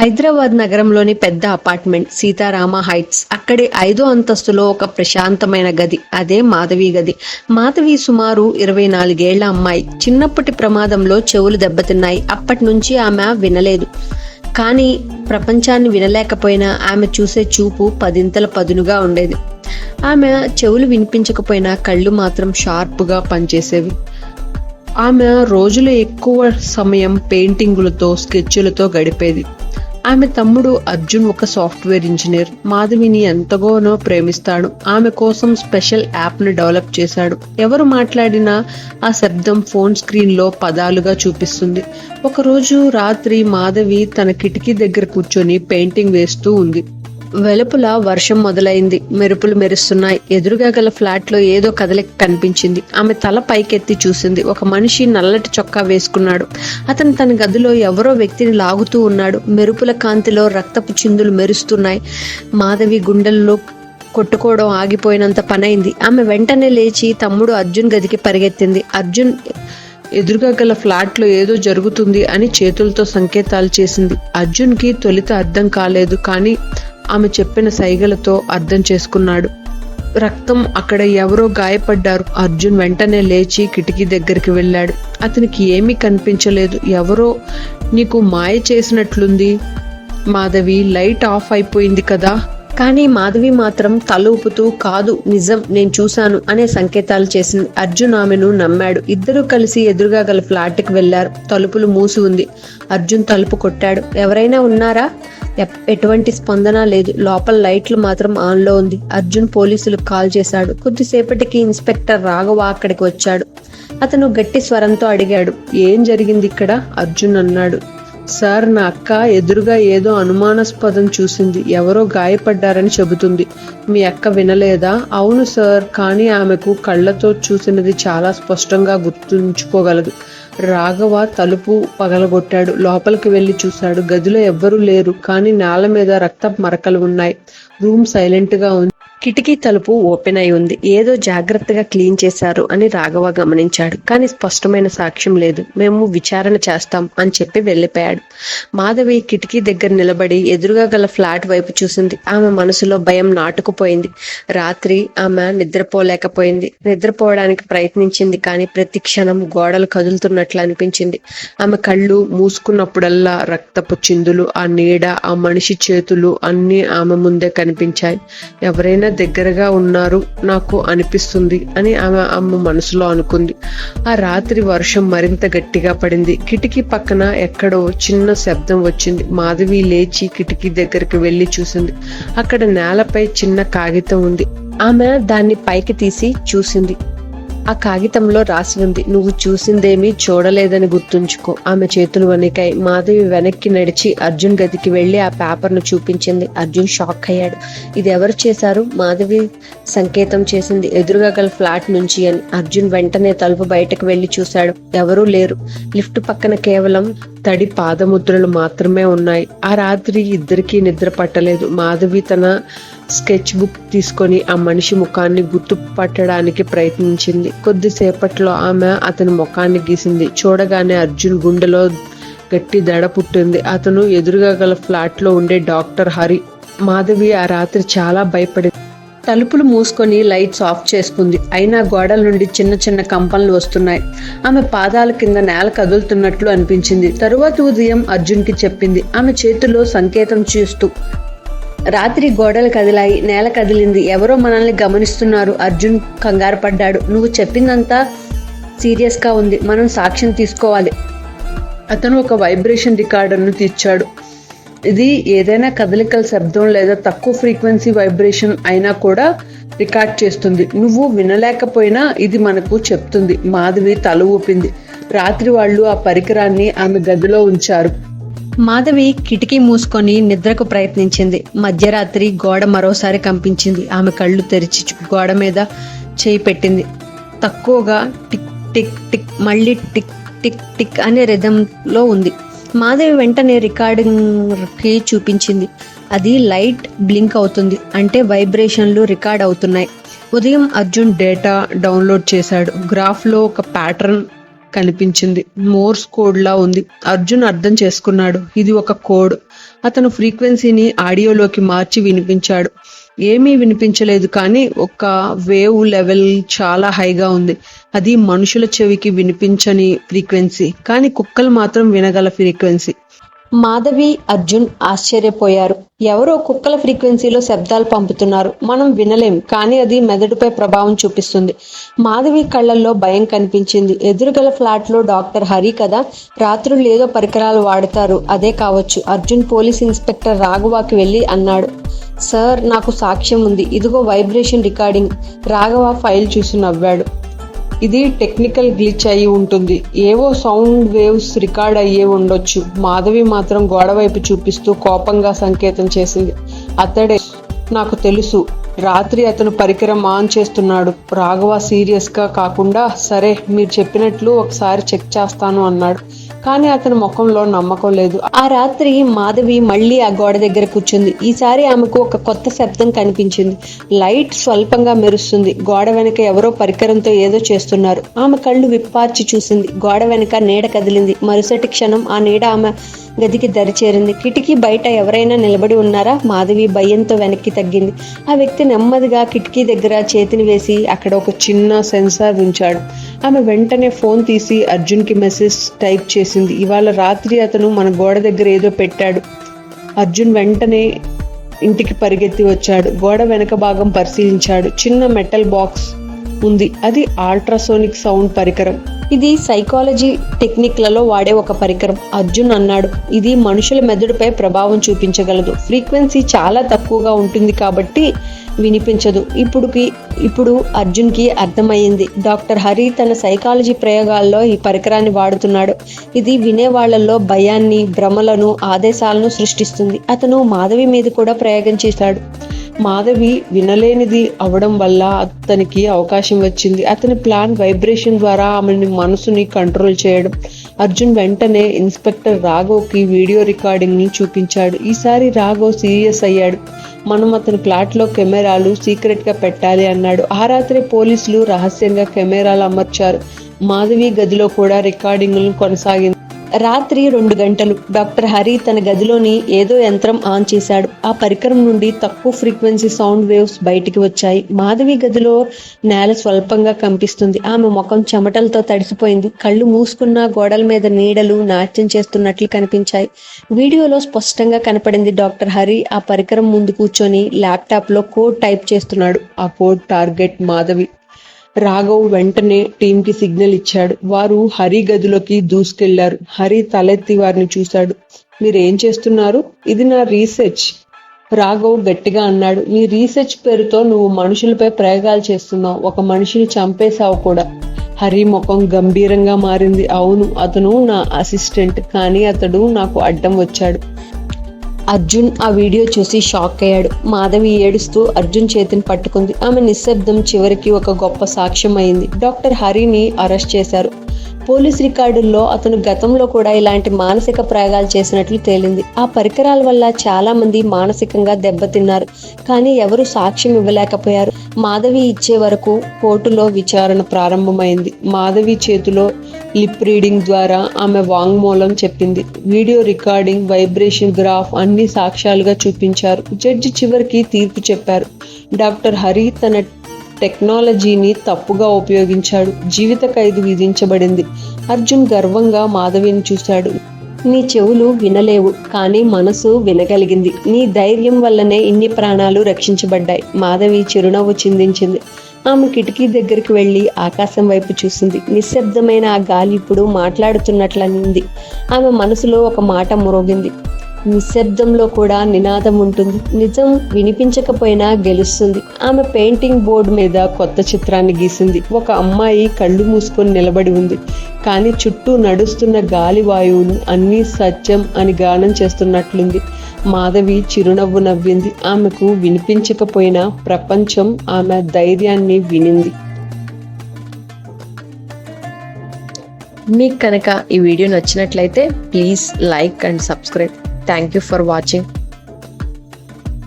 హైదరాబాద్ నగరంలోని పెద్ద apartment Sitarama heights. అక్కడే ఐదో అంతస్తులో ఒక ప్రశాంతమైన గది. అదే మాధవి గది. మాధవి సుమారు ఇరవై నాలుగేళ్ళ అమ్మాయి. చిన్నప్పటి ప్రమాదంలో చెవులు దెబ్బతిన్నాయి. అప్పటి నుంచి ఆమె వినలేదు. కానీ ప్రపంచాన్ని వినలేకపోయినా ఆమె చూసే చూపు పదింతల పదునుగా ఉండేది. ఆమె చెవులు వినిపించకపోయినా కళ్ళు మాత్రం షార్ప్గా పనిచేసేవి. ఆమె రోజులు ఎక్కువ సమయం పెయింటింగులతో స్కెచ్లతో గడిపేది. ఆమె తమ్ముడు అర్జున్ ఒక సాఫ్ట్వేర్ ఇంజనీర్. మాధవిని ఎంతగానో ప్రేమిస్తాడు. ఆమె కోసం స్పెషల్ యాప్ని డెవలప్ చేశాడు. ఎవరు మాట్లాడినా ఆ శబ్దం ఫోన్ స్క్రీన్లో పదాలుగా చూపిస్తుంది. ఒకరోజు రాత్రి మాధవి తన కిటికీ దగ్గర కూర్చొని పెయింటింగ్ వేస్తూ ఉంది. వెలుపల వర్షం మొదలైంది. మెరుపులు మెరుస్తున్నాయి. ఎదురుగా గల ఫ్లాట్లో ఏదో కదలిక కనిపించింది. ఆమె తల పైకెత్తి చూసింది. ఒక మనిషి నల్లటి చొక్కా వేసుకున్నాడు. అతను తన గదిలో ఎవరో వ్యక్తిని లాగుతూ ఉన్నాడు. మెరుపుల కాంతిలో రక్తపు చిందులు మెరుస్తున్నాయి. మాధవి గుండెల్లో కొట్టుకోవడం ఆగిపోయినంత పనైంది. ఆమె వెంటనే లేచి తమ్ముడు అర్జున్ గదికి పరిగెత్తింది. అర్జున్ ఎదురుగా గల ఫ్లాట్లో ఏదో జరుగుతుంది అని చేతులతో సంకేతాలు చేసింది. అర్జున్కి తొలిత అర్థం కాలేదు. కానీ ఆమె చెప్పిన సైగలతో అర్థం చేసుకున్నాడు. రక్తం అక్కడ ఎవరో గాయపడ్డారు. అర్జున్ వెంటనే లేచి కిటికీ దగ్గరికి వెళ్ళాడు. అతనికి ఏమీ కనిపించలేదు. ఎవరో నీకు మాయ చేసినట్లుంది మాధవి లైట్ ఆఫ్ అయిపోయింది కదా? కానీ మాధవి మాత్రం తల ఊపుతూ కాదు నిజం నేను చూశాను అనే సంకేతాలు చేసింది. అర్జున్ ఆమెను నమ్మాడు. ఇద్దరూ కలిసి ఎదురుగా గల ఫ్లాట్కి వెళ్ళారు. తలుపులు మూసి ఉంది. అర్జున్ తలుపు కొట్టాడు. ఎవరైనా ఉన్నారా? ఎప్- ఎటువంటి స్పందన లేదు. లోపల లైట్లు మాత్రం ఆన్లో ఉంది అర్జున్ పోలీసులకు కాల్ చేశాడు. కొద్దిసేపటికి ఇన్స్పెక్టర్ రాఘవ అక్కడికి వచ్చాడు. అతను గట్టి స్వరంతో అడిగాడు. ఏం జరిగింది ఇక్కడ? అర్జున్ అన్నాడు. సార్ నా అక్క ఎదురుగా ఏదో అనుమానాస్పదం చూసింది. ఎవరో గాయపడ్డారని చెబుతుంది. మీ అక్క వినలేదా? అవును సార్ కానీ ఆమెకు కళ్ళతో చూసినది చాలా స్పష్టంగా గుర్తుంచుకోగలదు. రాఘవ తలుపు పగలగొట్టాడు. లోపలికి వెళ్ళి చూశాడు. గదిలో ఎవ్వరూ లేరు కానీ నేల మీద రక్త మరకలు ఉన్నాయి. రూమ్ సైలెంట్గా ఉంది. కిటికీ తలుపు ఓపెన్ అయి ఉంది. ఏదో జాగ్రత్తగా క్లీన్ చేశారు అని రాఘవ గమనించాడు. కానీ స్పష్టమైన సాక్ష్యం లేదు. మేము విచారణ చేస్తాం అని చెప్పి వెళ్ళిపోయాడు. మాధవి కిటికీ దగ్గర నిలబడి ఎదురుగా గల ఫ్లాట్ వైపు చూసింది. ఆమె మనసులో భయం నాటుకుపోయింది. రాత్రి ఆమె నిద్రపోలేకపోయింది. నిద్రపోవడానికి ప్రయత్నించింది కానీ ప్రతి క్షణం గోడలు కదులుతున్నట్లు అనిపించింది. ఆమె కళ్ళు మూసుకున్నప్పుడల్లా రక్తపు చిందులు ఆ నీడ ఆ మనిషి చేతులు అన్నీ ఆమె ముందే కనిపించాయి. ఎవరైనా దగ్గరగా ఉన్నారు. నాకు అనిపిస్తుంది అని ఆమె ఆమె మనసులో అనుకుంది. ఆ రాత్రి వర్షం మరింత గట్టిగా పడింది. కిటికీ పక్కన ఎక్కడో చిన్న శబ్దం వచ్చింది. మాధవి లేచి కిటికీ దగ్గరికి వెళ్ళి చూసింది. అక్కడ నేలపై చిన్న కాగితం ఉంది. ఆమె దాన్ని పైకి తీసి చూసింది. ఆ కాగితంలో రాసి ఉంది నువ్వు చూసిందేమీ చూడలేదని గుర్తుంచుకో. ఆమె చేతులు వణికాయి. మాధవి వెనక్కి నడిచి అర్జున్ గదికి వెళ్ళి ఆ పేపర్ను చూపించింది. అర్జున్ షాక్ అయ్యాడు. ఇది ఎవరు చేశారు? మాధవి సంకేతం చేసింది. ఎదురుగా గల ఫ్లాట్ నుంచి అని. అర్జున్ వెంటనే తలుపు బయటకు వెళ్ళి చూశాడు. ఎవరూ లేరు. లిఫ్ట్ పక్కన కేవలం తడి పాదముద్రలు మాత్రమే ఉన్నాయి. ఆ రాత్రి ఇద్దరికీ నిద్ర పట్టలేదు. మాధవి తన స్కెచ్ బుక్ తీసుకొని ఆ మనిషి ముఖాన్ని గుర్తు పట్టడానికి ప్రయత్నించింది. కొద్దిసేపట్లో ఆమె అతని ముఖాన్ని గీసింది. చూడగానే అర్జున్ గుండెలో గట్టి దడ పుట్టింది. అతను ఎదురుగా గల ఫ్లాట్లో ఉండే డాక్టర్ హరి మాధవి ఆ రాత్రి చాలా భయపడింది. తలుపులు మూసుకొని లైట్స్ ఆఫ్ చేసుకుంది. అయినా గోడల నుండి చిన్న చిన్న కంపనలు వస్తున్నాయి. ఆమె పాదాల కింద నేల కదులుతున్నట్లు అనిపించింది. తరువాత ఉదయం అర్జున్కి చెప్పింది. ఆమె చేతిలో సంకేతం చూస్తూ రాత్రి గోడలు కదిలాయి నేల కదిలింది. ఎవరో మనల్ని గమనిస్తున్నారు. అర్జున్ కంగారు పడ్డాడు. నువ్వు చెప్పిందంతా సీరియస్గా ఉంది. మనం సాక్ష్యం తీసుకోవాలి. అతను ఒక వైబ్రేషన్ రికార్డర్ను తెచ్చాడు ఇది ఏదైనా కదలికల శబ్దం లేదా తక్కువ ఫ్రీక్వెన్సీ వైబ్రేషన్ అయినా కూడా రికార్డ్ చేస్తుంది. నువ్వు వినలేకపోయినా ఇది మనకు చెప్తుంది. మాధవి తల ఊపింది. రాత్రి వాళ్ళు ఆ పరికరాన్ని ఆమె గదిలో ఉంచారు. మాధవి కిటికీ మూసుకొని నిద్రకు ప్రయత్నించింది. మధ్యరాత్రి గోడ మరోసారి కంపించింది. ఆమె కళ్ళు తెరిచి గోడ మీద చేయి పెట్టింది. తక్కువగా టిక్ టిక్ టిక్ మళ్ళీ టిక్ టిక్ టిక్ అనే రిధంలో ఉంది. మాధవి వెంటనే రికార్డింగ్కి చూపించింది. అది లైట్ బ్లింక్ అవుతుంది. అంటే వైబ్రేషన్లు రికార్డ్ అవుతున్నాయి. ఉదయం అర్జున్ డేటా డౌన్లోడ్ చేశాడు. గ్రాఫ్లో ఒక ప్యాటర్న్ కనిపించింది. మోర్స్ కోడ్ లా ఉంది. అర్జున్ అర్థం చేసుకున్నాడు. ఇది ఒక కోడ్. అతను ఫ్రీక్వెన్సీని ఆడియోలోకి మార్చి వినిపించాడు. ఏమీ వినిపించలేదు కానీ ఒక వేవ్ లెవెల్ చాలా హైగా ఉంది. అది మనుషుల చెవికి వినిపించని ఫ్రీక్వెన్సీ. కానీ కుక్కలు మాత్రం వినగల ఫ్రీక్వెన్సీ. మాధవి అర్జున్ ఆశ్చర్యపోయారు. ఎవరో కుక్కల ఫ్రీక్వెన్సీలో శబ్దాలు పంపుతున్నారు. మనం వినలేం కానీ అది మెదడుపై ప్రభావం చూపిస్తుంది. మాధవి కళ్ళల్లో భయం కనిపించింది. ఎదురుగల ఫ్లాట్లో డాక్టర్ హరి కదా రాత్రులు ఏదో పరికరాలు వాడతారు. అదే కావచ్చు. అర్జున్ పోలీస్ ఇన్స్పెక్టర్ రాఘవాకి వెళ్ళి అన్నాడు. సార్ నాకు సాక్ష్యం ఉంది. ఇదిగో వైబ్రేషన్ రికార్డింగ్. రాఘవ ఫైల్ చూసి నవ్వాడు. ఇది టెక్నికల్ గ్లిచ్ అయి ఉంటుంది. ఏవో సౌండ్ వేవ్స్ రికార్డ్ అయ్యే ఉండొచ్చు. మాధవి మాత్రం గోడ వైపు చూపిస్తూ కోపంగా సంకేతం చేసింది. అతడే నాకు తెలుసు. రాత్రి అతను పరికరం ఆన్ చేస్తున్నాడు. రాఘవ సీరియస్గా కాకుండా సరే మీరు చెప్పినట్లు ఒకసారి చెక్ చేస్తాను అన్నాడు. కానీ అతని ముఖంలో నమ్మకం లేదు. ఆ రాత్రి మాధవి మళ్ళీ ఆ గోడ దగ్గర కూర్చుంది. ఈసారి ఆమెకు ఒక కొత్త శబ్దం కనిపించింది. లైట్ స్వల్పంగా మెరుస్తుంది. గోడ వెనక ఎవరో పరికరంతో ఏదో చేస్తున్నారు. ఆమె కళ్ళు విప్పార్చి చూసింది. గోడ వెనక నీడ కదిలింది. మరుసటి క్షణం ఆ నీడ ఆమె గదికి దరిచేరింది కిటికీ బయట ఎవరైనా నిలబడి ఉన్నారా? మాధవి భయంతో వెనక్కి తగ్గింది. ఆ వ్యక్తి నెమ్మదిగా కిటికీ దగ్గర చేతిని వేసి అక్కడ ఒక చిన్న సెన్సార్ ఉంచాడు. ఆమె వెంటనే ఫోన్ తీసి అర్జున్కి మెసేజ్ టైప్ చేసింది. ఇవాళ రాత్రి అతను మన గోడ దగ్గర ఏదో పెట్టాడు. అర్జున్ వెంటనే ఇంటికి పరిగెత్తి వచ్చాడు. గోడ వెనక భాగం పరిశీలించాడు. చిన్న మెటల్ బాక్స్ ఉంది. అది అల్ట్రాసోనిక్ సౌండ్ పరికరం. ఇది సైకాలజీ టెక్నిక్లలో వాడే ఒక పరికరం. అర్జున్ అన్నాడు. ఇది మనుషుల మెదడుపై ప్రభావం చూపించగలదు. ఫ్రీక్వెన్సీ చాలా తక్కువగా ఉంటుంది కాబట్టి వినిపించదు. ఇప్పుడుకి ఇప్పుడు అర్జున్కి అర్థమయ్యింది. డాక్టర్ హరి తన సైకాలజీ ప్రయోగాల్లో ఈ పరికరాన్ని వాడుతున్నాడు. ఇది వినేవాళ్ళలో భయాన్ని భ్రమలను ఆదేశాలను సృష్టిస్తుంది. అతను మాధవి మీద కూడా ప్రయోగం చేశాడు. మాధవి వినలేనిది అవడం వల్ల అతనికి అవకాశం వచ్చింది. అతని ప్లాన్ వైబ్రేషన్ ద్వారా ఆమెని మనసుని కంట్రోల్ చేయడం. అర్జున్ వెంటనే ఇన్స్పెక్టర్ రాఘవ్కి వీడియో రికార్డింగ్ని చూపించాడు. ఈసారి రాఘవ్ సీరియస్ అయ్యాడు. మనం అతని ప్లాట్లో కెమెరాలు సీక్రెట్గా పెట్టాలి అన్నాడు. ఆ రాత్రి పోలీసులు రహస్యంగా కెమెరాలు అమర్చారు. మాధవి గదిలో కూడా రికార్డింగ్లను కొనసాగింది. రాత్రి రెండు గంటలు. డాక్టర్ హరి తన గదిలోని ఏదో యంత్రం ఆన్ చేశాడు. ఆ పరికరం నుండి తక్కువ ఫ్రీక్వెన్సీ సౌండ్ వేవ్స్ బయటికి వచ్చాయి. మాధవి గదిలో నేల స్వల్పంగా కంపిస్తుంది. ఆమె ముఖం చెమటలతో తడిసిపోయింది. కళ్ళు మూసుకున్న గోడల మీద నీడలు నాట్యం చేస్తున్నట్లు కనిపించాయి. వీడియోలో స్పష్టంగా కనపడింది డాక్టర్ హరి ఆ పరికరం ముందు కూర్చొని ల్యాప్టాప్లో కోడ్ టైప్ చేస్తున్నాడు. ఆ కోడ్ టార్గెట్ మాధవి. రాఘవ్ వెంటనే టీంకి సిగ్నల్ ఇచ్చాడు. వారు హరి గదిలోకి దూసుకెళ్ళారు. హరి తలెత్తి వారిని చూశాడు. మీరేం చేస్తున్నారు? ఇది నా రీసెర్చ్. రాఘవ్ గట్టిగా అన్నాడు. నీ రీసెర్చ్ పేరుతో నువ్వు మనుషులపై ప్రయోగాలు చేస్తున్నావు. ఒక మనిషిని చంపేశావు కూడా. హరి ముఖం గంభీరంగా మారింది. అవును అతను నా అసిస్టెంట్. కానీ అతడు నాకు అడ్డం వచ్చాడు. అర్జున్ ఆ వీడియో చూసి షాక్ అయ్యాడు. మాధవి ఏడుస్తూ అర్జున్ చేతిని పట్టుకుంది. ఆమె నిశ్శబ్దం చివరికి ఒక గొప్ప సాక్ష్యం అయింది. డాక్టర్ హరిని అరెస్ట్ చేశారు. పోలీస్ రికార్డుల్లో అతను గతంలో కూడా ఇలాంటి మానసిక ప్రయోగాలు చేసినట్లు తేలింది. ఆ పరికరాల వల్ల చాలా మంది మానసికంగా దెబ్బతిన్నారు. కానీ ఎవరు సాక్ష్యం ఇవ్వలేకపోయారు. మాధవి ఇచ్చే వరకు కోర్టులో విచారణ ప్రారంభమైంది. మాధవి చేతిలో లిప్ రీడింగ్ ద్వారా ఆమె వాంగ్మూలం చెప్పింది. వీడియో రికార్డింగ్ వైబ్రేషన్ గ్రాఫ్ అన్ని సాక్ష్యాలుగా చూపించారు. జడ్జి చివరికి తీర్పు చెప్పారు. డాక్టర్ హరి తన టెక్నాలజీని తప్పుగా ఉపయోగించాడు. జీవిత ఖైదు విధించబడింది. అర్జున్ గర్వంగా మాధవిని చూశాడు. నీ చెవులు వినలేవు కానీ మనసు వినగలిగింది. నీ ధైర్యం వల్లనే ఇన్ని ప్రాణాలు రక్షించబడ్డాయి. మాధవి చిరునవ్వు చిందించింది. ఆమె కిటికీ దగ్గరికి వెళ్ళి ఆకాశం వైపు చూసింది. నిశ్శబ్దమైన ఆ గాలి ఇప్పుడు మాట్లాడుతున్నట్లనింది. ఆమె మనసులో ఒక మాట మురోగింది. నిశ్శబ్దంలో కూడా నినాదం ఉంటుంది. నిజం వినిపించకపోయినా గెలుస్తుంది. ఆమె పెయింటింగ్ బోర్డు మీద కొత్త చిత్రాన్ని గీసింది. ఒక అమ్మాయి కళ్ళు మూసుకొని నిలబడి ఉంది. కానీ చుట్టూ నడుస్తున్న గాలి వాయువులు అన్నీ సత్యం అని గానం చేస్తున్నట్లుంది. మాధవి చిరునవ్వు నవ్వింది. ఆమెకు వినిపించకపోయినా ప్రపంచం ఆమె ధైర్యాన్ని వినింది. మీకు కనుక ఈ వీడియో నచ్చినట్లయితే please like and subscribe. Thank you for watching